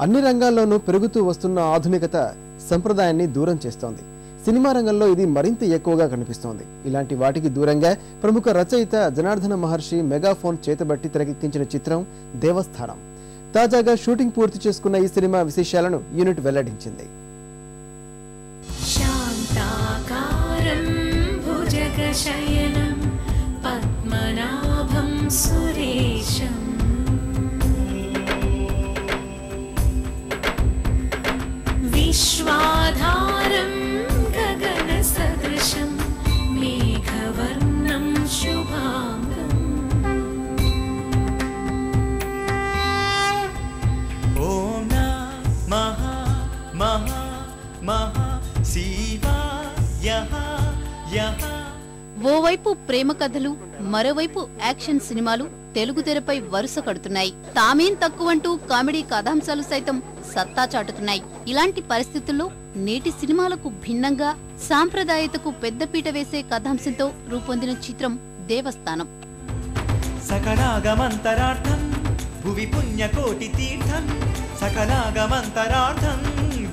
అన్ని రంగాల్లోనూ పెరుగుతూ వస్తున్న ఆధునికత సంప్రదాయాన్ని దూరం చేస్తోంది. సినిమా రంగంలో ఇది మరింత ఎక్కువగా కనిపిస్తోంది. ఇలాంటి వాటికి దూరంగా ప్రముఖ రచయిత జనార్దన మహర్షి మెగాఫోన్ చేతబట్టి తెరకెక్కించిన చిత్రం దేవస్థానం. తాజాగా షూటింగ్ పూర్తి చేసుకున్న ఈ సినిమా విశేషాలను యూనిట్ వెల్లడించింది. సురేశం. ఓవైపు ప్రేమ కథలు మరోవైపు యాక్షన్ సినిమాలు తెలుగు తెరపై వరుస కడుతున్నాయి. తామేం తక్కువంటూ కామెడీ కథాంశాలు సైతం సత్తా చాటుతున్నాయి. ఇలాంటి పరిస్థితుల్లో నేటి సినిమాలకు భిన్నంగా సాంప్రదాయతకు పెద్దపీట వేసే కథాంశంతో రూపొందిన చిత్రం దేవస్థానం. సకలాగమంతరార్థం భువి పుణ్యకోటి తీర్థం. సకలాగమంతరార్థం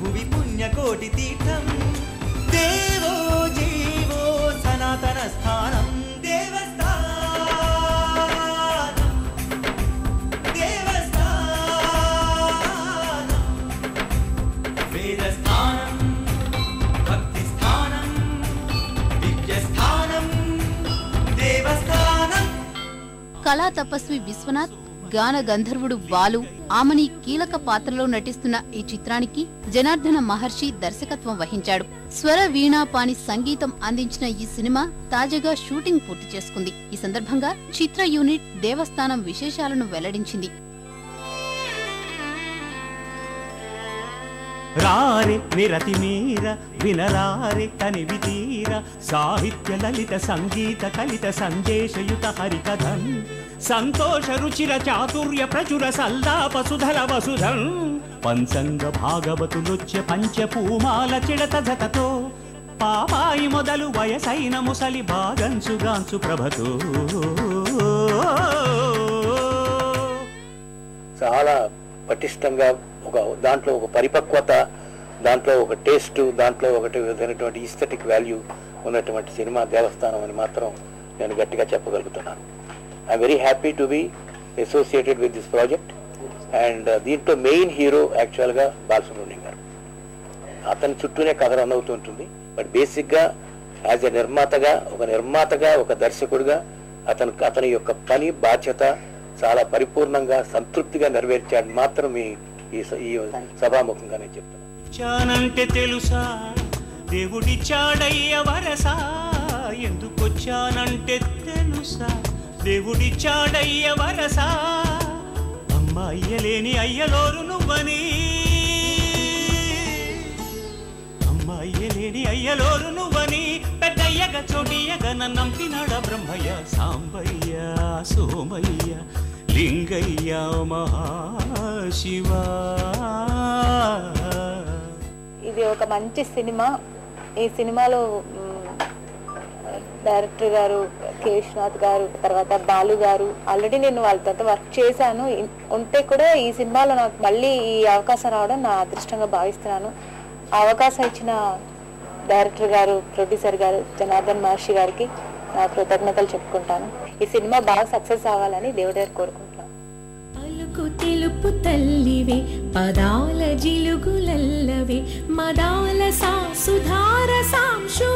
భువి పుణ్యకోటి తీర్థం. కళా తపస్వి విశ్వనాథ్ గాన గంధర్వుడు బాలు ఆమెని కీలక పాత్రలో నటిస్తున్న ఈ చిత్రానికి జనార్దన మహర్షి దర్శకత్వం వహించాడు. స్వర వీణాపాణి సంగీతం అందించిన ఈ సినిమా తాజాగా షూటింగ్ పూర్తి చేసుకుంది. ఈ సందర్భంగా చిత్ర యూనిట్ దేవస్థానం విశేషాలను వెల్లడించింది. రారే నిరతి మీర వినరారే తనివి తీర సాహిత్య లలిత సంగీత కలిత సందేశయుత హరికథన్ సంతోష రుచిర చాతుర్య ప్రచుర సల్లాప సుధర వసుధన్ పంచంగ భాగవతులుచ్చ పంచపూమాల చిడత జతతో పాపాయి మొదలు వయసైన ముసలి బాగంచుగాంచు ప్రభతో. చాలా పటిష్టంగా ఒక దాంట్లో ఒక పరిపక్వత దాంట్లో ఒక టేస్ట్ దాంట్లో ఒకటి విధమైనటువంటి ఈస్థెటిక్ వాల్యూ ఉన్నటువంటి సినిమా దేవస్థానం అని మాత్రం నేను గట్టిగా చెప్పగలుగుతున్నాను. I very happy to be associated with this project and దీంట్లో మెయిన్ హీరో యాక్చువల్గా బాలసుబ్రహ్మణ్యం గారు. అతని చుట్టూనే కథ రన్ అవుతుంటుంది బట్ బేసిక్గా యాజ్ ఎ నిర్మాతగా ఒక నిర్మాతగా ఒక దర్శకుడిగా అతను అతని యొక్క పని బాధ్యత చాలా పరిపూర్ణంగా సంతృప్తిగా నెరవేర్చాడు మాత్రం ఈ ఈ స- ఈ సభాముఖంగా నేను చెప్తాను వచ్చానంటే తెలుసా? దేవుడిచ్చాడయ్య వరసా. ఎందుకొచ్చానంటే తెలుసా? దేవుడిచ్చాడయ్య వరసా. అమ్మ అయ్యలేని అయ్యలోరు నువ్వని. అమ్మ అయ్యలేని అయ్యలోరు నువ్వని. పెద్దయ్యగ చోటియగ నన్నంపినాడ బ్రహ్మయ్య సాంబయ్య సోమయ్య లింగయ్య మహాశివా ఇది ఒక మంచి సినిమా. ఈ సినిమాలో డైరెక్టర్ గారు కే విశ్వనాథ్ గారు తర్వాత బాలు గారు ఆల్రెడీ నేను వాళ్ళతో వర్క్ చేశాను. ఉంటే కూడా ఈ సినిమాలో నాకు మళ్ళీ ఈ అవకాశం రావడం నా అదృష్టంగా భావిస్తున్నాను. అవకాశం ఇచ్చిన డైరెక్టర్ గారు ప్రొడ్యూసర్ గారు జనార్దన్ మహర్షి గారికి నా కృతజ్ఞతలు చెప్పుకుంటాను. ఈ సినిమా బాగా సక్సెస్ అవ్వాలని దేవుడి గారు కోరుకుంటున్నాను. పలుకు తెలుపు తల్లివే పదాల జిలుగులల్లవే మదాల సాసుధార సాంశు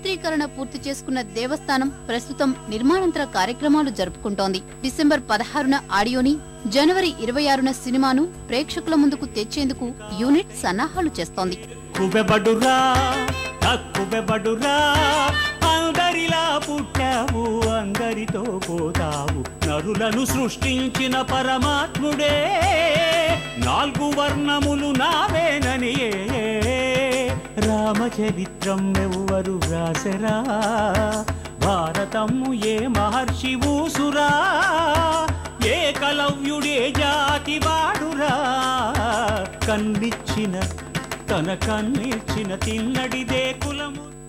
చిత్రీకరణ పూర్తి చేసుకున్న దేవస్థానం ప్రస్తుతం నిర్మాణాంతర కార్యక్రమాలు జరుపుకుంటోంది. డిసెంబర్ పదహారున ఆడియోని జనవరి ఇరవై ఆరున సినిమాను ప్రేక్షకుల ముందుకు తెచ్చేందుకు యూనిట్ సన్నాహాలు చేస్తోంది. అందరిలా పుట్టావు అందరితో పోతావు. నరులను సృష్టించిన పరమాత్ముడే నాలుగు వర్ణములు నావేనని రామచరిత్రం ఎవ్వరు వ్రాసరా? భారతము ఏ మహర్షి ఊసురా? కలవ్యుడే జాతి వాడురా కన్నిచ్చిన తన కన్నిచ్చిన తిన్నడిదే కులము.